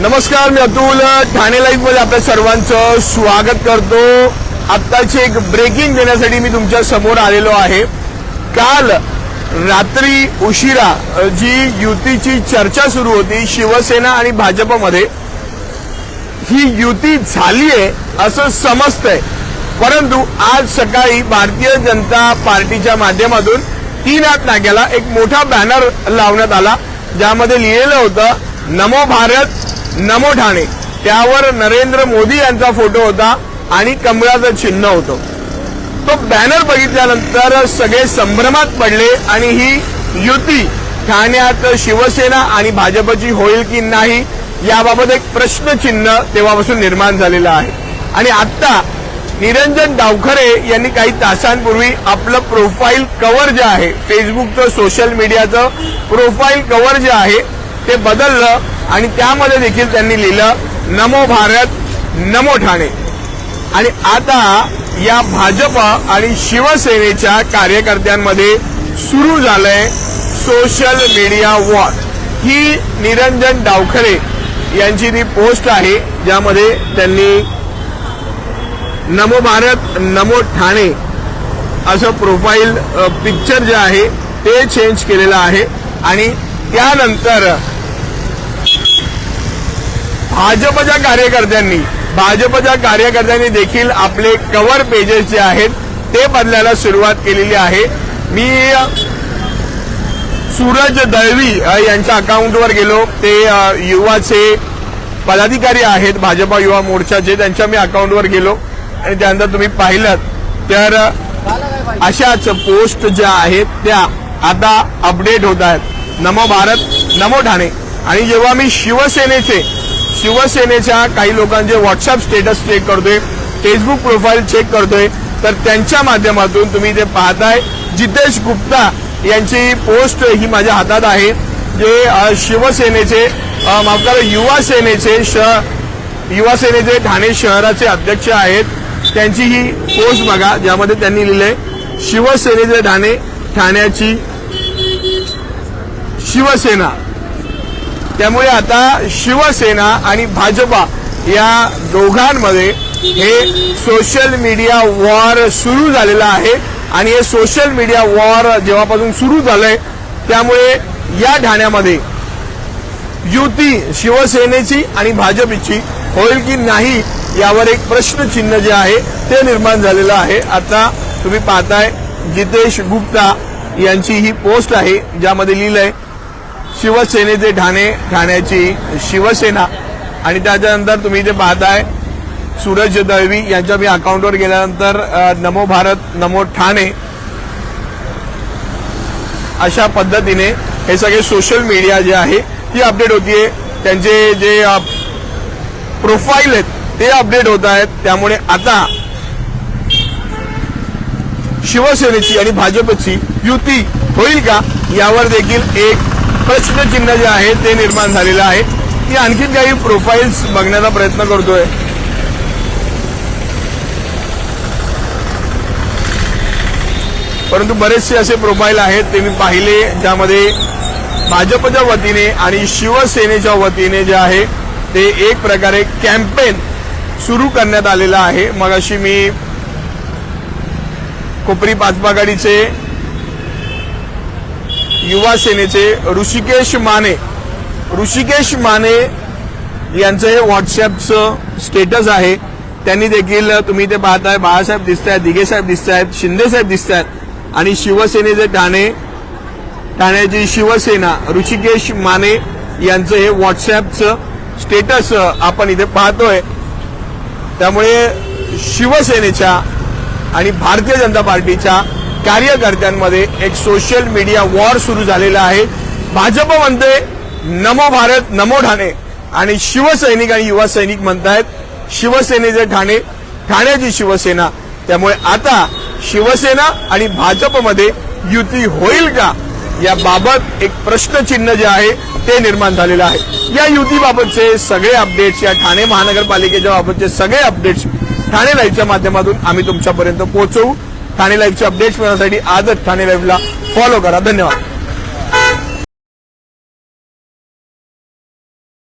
नमस्कार मी अतुल. ठाणे लाईव्हमध्ये आपल्या सर्वांचं स्वागत करतो. आत्ताची एक ब्रेकिंग देण्यासाठी मी तुमच्यासमोर आलेलो आहे. काल रात्री उशिरा जी युतीची चर्चा सुरू होती शिवसेना आणि भाजपमध्ये ही युती झालीये असं समजतंय. परंतु आज सकाळी भारतीय जनता पार्टीच्या माध्यमातून तीन आत नाक्याला एक मोठा बॅनर लावण्यात आला ज्यामध्ये लिहिलेलं होतं नमो भारत नमो ठाणे. त्यावर नरेंद्र मोदी यांचा फोटो होता आणि कमळाचं चिन्ह होतं. तो बॅनर बघितल्यानंतर सगळे संभ्रमात पडले आणि ही युती ठाण्यात शिवसेना आणि भाजपची होईल की नाही याबाबत एक प्रश्नचिन्ह तेव्हापासून निर्माण झालेलं आहे. आणि आता निरंजन डावखरे यांनी काही तासांपूर्वी आपलं प्रोफाईल कव्हर जे आहे फेसबुकचं सोशल मीडियाचं प्रोफाईल कव्हर जे आहे ते बदललं. आणि त्यामध्ये देखील त्यांनी लिहिलं नमो भारत नमो ठाणे. आणि आता या भाजप आणि शिवसेनेच्या कार्यकर्त्यांमध्ये सुरू झालंय सोशल मीडिया वॉर ही निरंजन डावखरे यांची ती पोस्ट आहे ज्यामध्ये त्यांनी नमो भारत नमो ठाणे असं प्रोफाईल पिक्चर जे आहे ते चेंज केलेलं आहे. आणि त्यानंतर भाजपच्या कार्यकर्त्यांनी भाजपच्या कार्यकर्त्यांनी देखील आपले कव्हर पेजेस जे आहेत ते बदलायला सुरुवात केलेली आहे. मी सूरज दळवी यांच्या अकाउंटवर गेलो. ते युवाचे पदाधिकारी आहेत भाजपा युवा मोर्चाचे त्यांच्या मी अकाउंटवर गेलो. आणि त्यानंतर तुम्ही पाहिलं तर अशाच पोस्ट ज्या आहेत त्या आता अपडेट होत आहेत. नमो भारत नमो ठाणे. आणि जेव्हा मी शिवसेनेचे शिवसेनेच्या काही लोकांचे व्हॉट्सअप स्टेटस चेक करतोय फेसबुक प्रोफाईल चेक करतोय तर त्यांच्या माध्यमातून तुम्ही ते पाहताय जितेश गुप्ता यांची पोस्ट ही माझ्या हातात आहे जे शिवसेनेचे माफ करा युवा सेनेचे श युवा सेनेचे ठाणे शहराचे अध्यक्ष आहेत. त्यांची ही पोस्ट बघा ज्यामध्ये त्यांनी लिहिलंय शिवसेनेचे ठाणे ठाण्याची शिवसेना. त्यामुळे आता शिवसेना आणि भाजपा या दोघांमध्ये हे सोशल मीडिया वॉर सुरू झालेलं आहे. आणि हे सोशल मीडिया वॉर जेव्हापासून सुरू झालंय त्यामुळे या ठाण्यामध्ये युती शिवसेनेची आणि भाजपची होईल की नाही यावर एक प्रश्नचिन्ह जे आहे ते निर्माण झालेलं आहे. आता तुम्ही पाहताय जितेश गुप्ता यांची ही पोस्ट आहे ज्यामध्ये लिहिलंय शिवसेनेचे ठाणे ठाण्याची शिवसेना. आणि त्याच्यानंतर तुम्ही ते पाहताय सूरज दळवी यांच्या मी अकाउंटवर गेल्यानंतर नमो भारत नमो ठाणे अशा पद्धतीने हे सगळे सोशल मीडिया जे आहे ती अपडेट होतीये. त्यांचे जे प्रोफाईल आहेत ते अपडेट होत आहेत. त्यामुळे आता शिवसेनेची आणि भाजपची युती होईल का? यावर देखील एक प्रश्नचिन्ह जे आहे ते निर्माण झालेलं आहे. ती आणखी काही प्रोफाईल्स बघण्याचा प्रयत्न करतोय. परंतु बरेचसे असे प्रोफाईल आहेत ते मी पाहिले ज्यामध्ये भाजपच्या वतीने आणि शिवसेनेच्या वतीने जे आहे ते एक प्रकारे कॅम्पेन सुरू करण्यात आलेलं आहे. मग अशी मी कोपरी पाचबागाडीचे युवा सेनेचे ऋषिकेश माने ऋषिकेश माने यांचं हे व्हॉट्सअपचं स्टेटस आहे. त्यांनी देखील तुम्ही ते पाहताय बाळासाहेब दिसत आहेत दिघे दिसत आहेत शिंदेसाहेब दिसत आहेत आणि शिवसेनेचे ठाणे ठाण्याची शिवसेना ऋषिकेश माने यांचं हे व्हॉट्सअपचं स्टेटस आपण इथे पाहतोय. त्यामुळे शिवसेनेच्या आणि भारतीय जनता पार्टीच्या कार्यकर्त्यांमध्ये एक सोशल मीडिया वॉर सुरू झालेला आहे. भाजप म्हणते नमो भारत नमो ठाणे. आणि शिवसैनिक आणि युवा सैनिक म्हणतायत शिवसेनेचे ठाणे ठाण्याची शिवसेना. त्यामुळे आता शिवसेना आणि भाजपमध्ये युती होईल का? याबाबत एक प्रश्नचिन्ह जे आहे ते निर्माण झालेलं आहे. या युतीबाबतचे सगळे अपडेट्स या ठाणे महानगरपालिकेच्या बाबतचे सगळे अपडेट्स ठाणे लाईव्हच्या माध्यमातून आम्ही तुमच्यापर्यंत पोहोचवू. ठाणे लाईव्हचे अपडेट्स मिळवण्यासाठी आजच ठाणे लाईव्हला फॉलो करा. धन्यवाद.